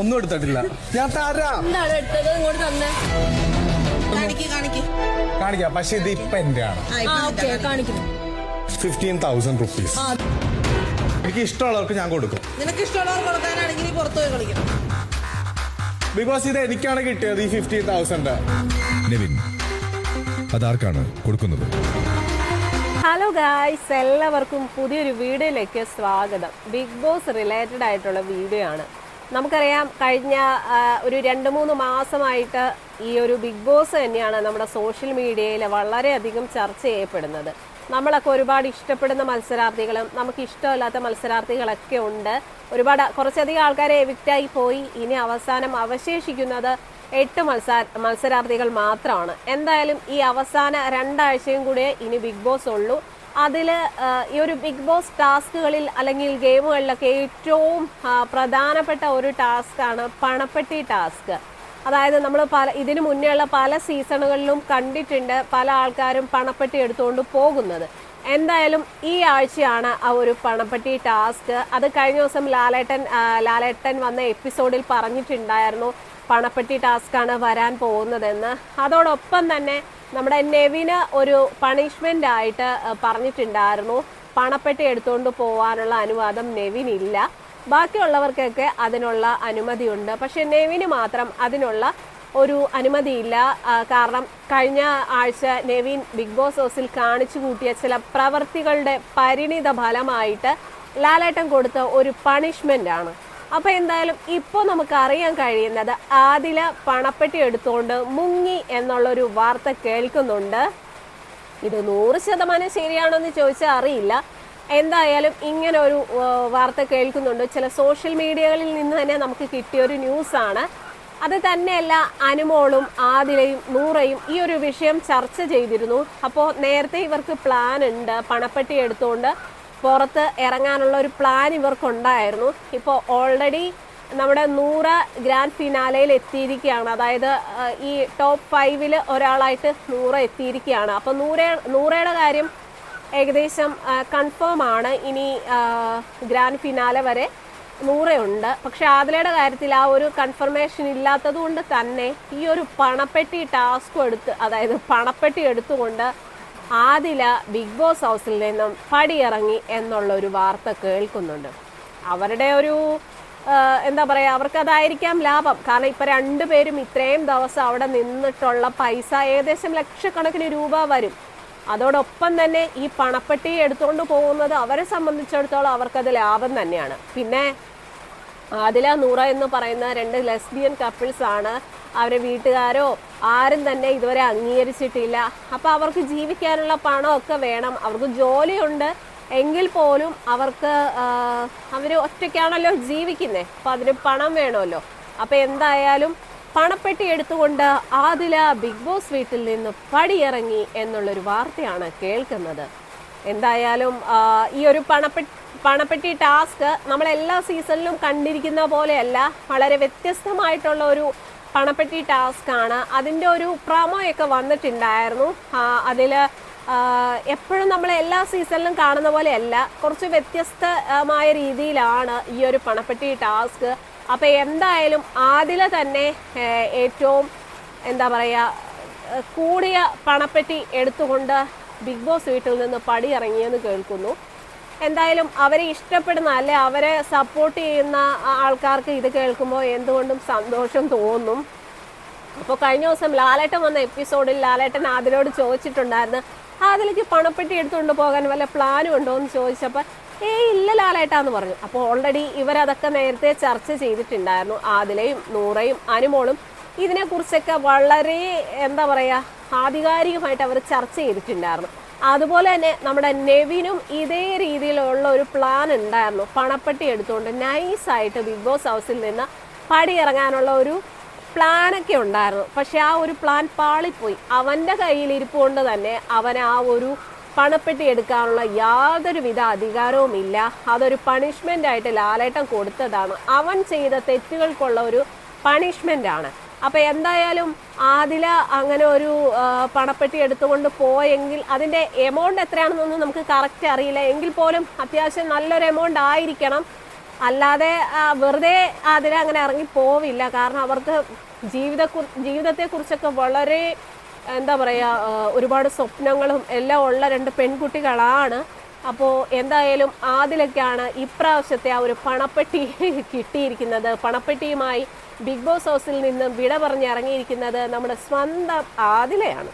ഒന്നും എടുത്തിട്ടില്ല. ഞാൻ തരാം. കാണിക്ക് പക്ഷെ ഇത് ഇപ്പൊ എന്റെ ആണ് ഫിഫ്റ്റീൻ തൗസൻഡ് റുപ്പീസ് എനിക്ക് ഇഷ്ടമുള്ളവർക്ക് ഞാൻ കൊടുക്കും. നിനക്ക് ഇഷ്ടമുള്ളവർ കൊടുക്കാനാണെങ്കിൽ നീ പുറത്തു പോയി കളിക്കണം. ബിക്കോസ് ഇത് എനിക്കാണ് കിട്ടിയത് ഈ ഫിഫ്റ്റീൻ തൗസൻഡ് നെവിൻ അതാർക്കാണ് കൊടുക്കുന്നത്? ഹലോ ഗായ്സ് എല്ലാവർക്കും പുതിയൊരു വീഡിയോയിലേക്ക് സ്വാഗതം. ബിഗ് ബോസ് റിലേറ്റഡ് ആയിട്ടുള്ള വീഡിയോ ആണ് നമുക്കറിയാം കഴിഞ്ഞ ഒരു രണ്ട് മൂന്ന് മാസമായിട്ട് ഈ ഒരു ബിഗ് ബോസ് തന്നെയാണ് നമ്മുടെ സോഷ്യൽ മീഡിയയിൽ വളരെയധികം ചർച്ച ചെയ്യപ്പെടുന്നത്. നമ്മളൊക്കെ ഒരുപാട് ഇഷ്ടപ്പെടുന്ന മത്സരാർത്ഥികളും നമുക്ക് ഇഷ്ടമില്ലാത്ത മത്സരാർത്ഥികളൊക്കെ ഉണ്ട്. ഒരുപാട് കുറച്ചധികം ആൾക്കാരെ എവിക്റ്റായി പോയി. ഇനി അവസാനം അവശേഷിക്കുന്നത് എട്ട് മത്സര മത്സരാർത്ഥികൾ മാത്രമാണ്. എന്തായാലും ഈ അവസാന രണ്ടാഴ്ചയും കൂടെ ഇനി ബിഗ് ബോസ് ഉള്ളൂ. അതിൽ ഈ ഒരു ബിഗ് ബോസ് ടാസ്കുകളിൽ അല്ലെങ്കിൽ ഗെയിമുകളിലൊക്കെ ഏറ്റവും പ്രധാനപ്പെട്ട ഒരു ടാസ്ക്കാണ് പണപ്പെട്ടി ടാസ്ക്. അതായത് നമ്മൾ പല ഇതിനു മുന്നേയുള്ള പല സീസണുകളിലും കണ്ടിട്ടുണ്ട് പല ആൾക്കാരും പണപ്പെട്ടി എടുത്തുകൊണ്ട് പോകുന്നത്. എന്തായാലും ഈ ആഴ്ചയാണ് ആ ഒരു പണപ്പെട്ടി ടാസ്ക്. അത് കഴിഞ്ഞ ദിവസം ലാലേട്ടൻ ലാലേട്ടൻ വന്ന എപ്പിസോഡിൽ പറഞ്ഞിട്ടുണ്ടായിരുന്നു പണപ്പെട്ടി ടാസ്ക്കാണ് വരാൻ പോകുന്നതെന്ന്. അതോടൊപ്പം തന്നെ നമ്മുടെ നെവിന് ഒരു പണിഷ്മെന്റ് ആയിട്ട് പറഞ്ഞിട്ടുണ്ടായിരുന്നു. പണപ്പെട്ടി എടുത്തുകൊണ്ട് പോകാനുള്ള അനുവാദം നെവിനില്ല. ബാക്കിയുള്ളവർക്കൊക്കെ അതിനുള്ള അനുമതിയുണ്ട്. പക്ഷേ നെവിന് മാത്രം അതിനുള്ള ഒരു അനുമതിയില്ല. കാരണം കഴിഞ്ഞ ആഴ്ച നെവിൻ ബിഗ് ബോസ് ഹൗസിൽ കാണിച്ചു കൂട്ടിയ ചില പ്രവർത്തികളുടെ പരിണിത ഫലമായിട്ട് ലാലേട്ടൻ കൊടുത്ത ഒരു പണിഷ്മെന്റ് ആണ് അപ്പോൾ എന്തായാലും ഇപ്പോൾ നമുക്ക് അറിയാൻ കഴിയുന്നത് ആദില പണപ്പെട്ടി എടുത്തുകൊണ്ട് മുങ്ങി എന്നുള്ളൊരു വാർത്ത കേൾക്കുന്നുണ്ട്. ഇത് നൂറ് ശതമാനം ശരിയാണെന്ന് ചോദിച്ചാൽ അറിയില്ല. എന്തായാലും ഇങ്ങനെ ഒരു വാർത്ത കേൾക്കുന്നുണ്ട്. ചില സോഷ്യൽ മീഡിയകളിൽ നിന്ന് തന്നെ നമുക്ക് കിട്ടിയ ഒരു ന്യൂസാണ്. അത് തന്നെയല്ല അനുമോളും ആദിലയും നൂറയും ഈ ഒരു വിഷയം ചർച്ച ചെയ്തിരുന്നു. അപ്പോൾ നേരത്തെ ഇവർക്ക് പ്ലാൻ ഉണ്ട്. പണപ്പെട്ടി എടുത്തുകൊണ്ട് പുറത്ത് ഇറങ്ങാനുള്ള ഒരു പ്ലാൻ ഇവർക്കുണ്ടായിരുന്നു. ഇപ്പോൾ ഓൾറെഡി നമ്മുടെ നൂറ ഗ്രാൻഡ് ഫിനാലയിൽ എത്തിയിരിക്കുകയാണ്. അതായത് ഈ ടോപ്പ് ഫൈവിൽ ഒരാളായിട്ട് നൂറ എത്തിയിരിക്കുകയാണ്. അപ്പോൾ നൂറ നൂറയുടെ കാര്യം ഏകദേശം കൺഫേം ആണ്. ഇനി ഗ്രാൻഡ് ഫിനാലെ വരെ നൂറയുണ്ട്. പക്ഷെ ആദിലയുടെ കാര്യത്തിൽ ആ ഒരു കൺഫർമേഷൻ ഇല്ലാത്തത് കൊണ്ട് തന്നെ ഈ ഒരു പണപ്പെട്ടി ടാസ്ക് എടുത്ത് അതായത് പണപ്പെട്ടി എടുത്തുകൊണ്ട് ആദില ബിഗ് ബോസ് ഹൗസിൽ നിന്നും പടിയിറങ്ങി എന്നുള്ള ഒരു വാർത്ത കേൾക്കുന്നുണ്ട്. അവരുടെ ഒരു എന്താ പറയുക അവർക്ക് അതായിരിക്കാം ലാഭം. കാരണം ഇപ്പം രണ്ടുപേരും ഇത്രയും ദിവസം അവിടെ നിന്നിട്ടുള്ള പൈസ ഏകദേശം ലക്ഷക്കണക്കിന് രൂപ വരും. അതോടൊപ്പം തന്നെ ഈ പണപ്പെട്ടി എടുത്തുകൊണ്ട് പോകുന്നത് അവരെ സംബന്ധിച്ചിടത്തോളം അവർക്കത് ലാഭം തന്നെയാണ്. പിന്നെ ആദില നൂറ എന്ന് പറയുന്ന രണ്ട് ലെസ്ബിയൻ കപ്പിൾസ് ആണ്. അവരെ വീട്ടുകാരോ ആരും തന്നെ ഇതുവരെ അംഗീകരിച്ചിട്ടില്ല. അപ്പോൾ അവർക്ക് ജീവിക്കാനുള്ള പണമൊക്കെ വേണം. അവർക്ക് ജോലിയുണ്ട്. എങ്കിൽ പോലും അവർക്ക് അവർ ഒറ്റയ്ക്കാണല്ലോ ജീവിക്കുന്നത് അപ്പോൾ അതിന് പണം വേണമല്ലോ. അപ്പോൾ എന്തായാലും പണപ്പെട്ടി എടുത്തുകൊണ്ട് ആദില ബിഗ് ബോസ് വീട്ടിൽ നിന്ന് പടിയിറങ്ങി എന്നുള്ളൊരു വാർത്തയാണ് കേൾക്കുന്നത്. എന്തായാലും ഈ ഒരു പണപ്പെട്ടി പണപ്പെട്ടി ടാസ്ക് നമ്മൾ എല്ലാ സീസണിലും കണ്ടിരിക്കുന്ന പോലെയല്ല വളരെ വ്യത്യസ്തമായിട്ടുള്ള ഒരു പണപ്പെട്ടി ടാസ്ക് ആണ് അതിന്റെ ഒരു പ്രമോയൊക്കെ വന്നിട്ടുണ്ടായിരുന്നു. അതിൽ എപ്പോഴും നമ്മൾ എല്ലാ സീസണിലും കാണുന്ന പോലെയല്ല കുറച്ച് വ്യത്യസ്തമായ രീതിയിലാണ് ഈ ഒരു പണപ്പെട്ടി ടാസ്ക്. അപ്പോൾ എന്തായാലും ആദില തന്നെ ഏറ്റവും എന്താ പറയുക കൂടിയ പണപ്പെട്ടി എടുത്തുകൊണ്ട് ബിഗ് ബോസ് വീട്ടിൽ നിന്ന് പടി ഇറങ്ങിയെന്ന് കേൾക്കുന്നു. എന്തായാലും അവരെ ഇഷ്ടപ്പെടുന്ന അല്ലെ അവരെ സപ്പോർട്ട് ചെയ്യുന്ന ആൾക്കാർക്ക് ഇത് കേൾക്കുമ്പോൾ എന്തുകൊണ്ടും സന്തോഷം തോന്നും. അപ്പോൾ കഴിഞ്ഞ ദിവസം ലാലേട്ടൻ വന്ന എപ്പിസോഡിൽ ലാലേട്ടൻ അതിനോട് ചോദിച്ചിട്ടുണ്ടായിരുന്നു അതിലേക്ക് പണപ്പെട്ടി എടുത്തുകൊണ്ട് പോകാൻ വല്ല പ്ലാനും ഉണ്ടോ? എന്ന് ചോദിച്ചപ്പോൾ ഏയ് ഇല്ല ലാലേട്ടാന്ന് പറഞ്ഞു. അപ്പോൾ ഓൾറെഡി ഇവരതൊക്കെ നേരത്തെ ചർച്ച ചെയ്തിട്ടുണ്ടായിരുന്നു ആദിലയും നൂറയും അനുമോളും. ഇതിനെക്കുറിച്ചൊക്കെ വളരെ എന്താ പറയുക ആധികാരികമായിട്ട് അവർ ചർച്ച ചെയ്തിട്ടുണ്ടായിരുന്നു. അതുപോലെ തന്നെ നമ്മുടെ നെവിനും ഇതേ രീതിയിലുള്ള ഒരു പ്ലാൻ ഉണ്ടായിരുന്നു. പണപ്പെട്ടി എടുത്തുകൊണ്ട് നൈസായിട്ട് ബിഗ് ബോസ് ഹൗസിൽ നിന്ന് പടിയിറങ്ങാനുള്ള ഒരു പ്ലാനൊക്കെ ഉണ്ടായിരുന്നു. പക്ഷെ ആ ഒരു പ്ലാൻ പാളിപ്പോയി. അവന്റെ കയ്യിൽ ഇരിപ്പുകൊണ്ട് തന്നെ അവൻ ആ ഒരു പണപ്പെട്ടി എടുക്കാനുള്ള യാതൊരുവിധ അധികാരവുമില്ല അതൊരു പണിഷ്മെന്റ് ആയിട്ട് ലാലേട്ടം കൊടുത്തതാണ്. അവൻ ചെയ്ത തെറ്റുകൾക്കുള്ള ഒരു പണിഷ്മെന്റ് ആണ്. അപ്പോൾ എന്തായാലും ആദില അങ്ങനെ ഒരു പണപ്പെട്ടി എടുത്തുകൊണ്ട് പോയെങ്കിൽ അതിന്റെ എമൗണ്ട് എത്രയാണെന്നൊന്നും നമുക്ക് കറക്റ്റ് അറിയില്ല. എങ്കിൽ പോലും അത്യാവശ്യം നല്ലൊരു എമൗണ്ട് ആയിരിക്കണം. അല്ലാതെ വെറുതെ ആദില അങ്ങനെ ഇറങ്ങി പോവില്ല. കാരണം അവർക്ക് ജീവിത ജീവിതത്തെക്കുറിച്ചൊക്കെ വളരെ എന്താ പറയുക ഒരുപാട് സ്വപ്നങ്ങളും എല്ലാം ഉള്ള രണ്ട് പെൺകുട്ടികളാണ്. അപ്പോൾ എന്തായാലും ആദിലൊക്കെയാണ് ഇപ്രാവശ്യത്തെ ആ ഒരു പണപ്പെട്ടി കിട്ടിയിരിക്കുന്നത്. പണപ്പെട്ടിയുമായി ബിഗ് ബോസ് ഹൗസിൽ നിന്നും വിട പറഞ്ഞിറങ്ങിയിരിക്കുന്നത് നമ്മുടെ സ്വന്തം ആദിലയാണ്.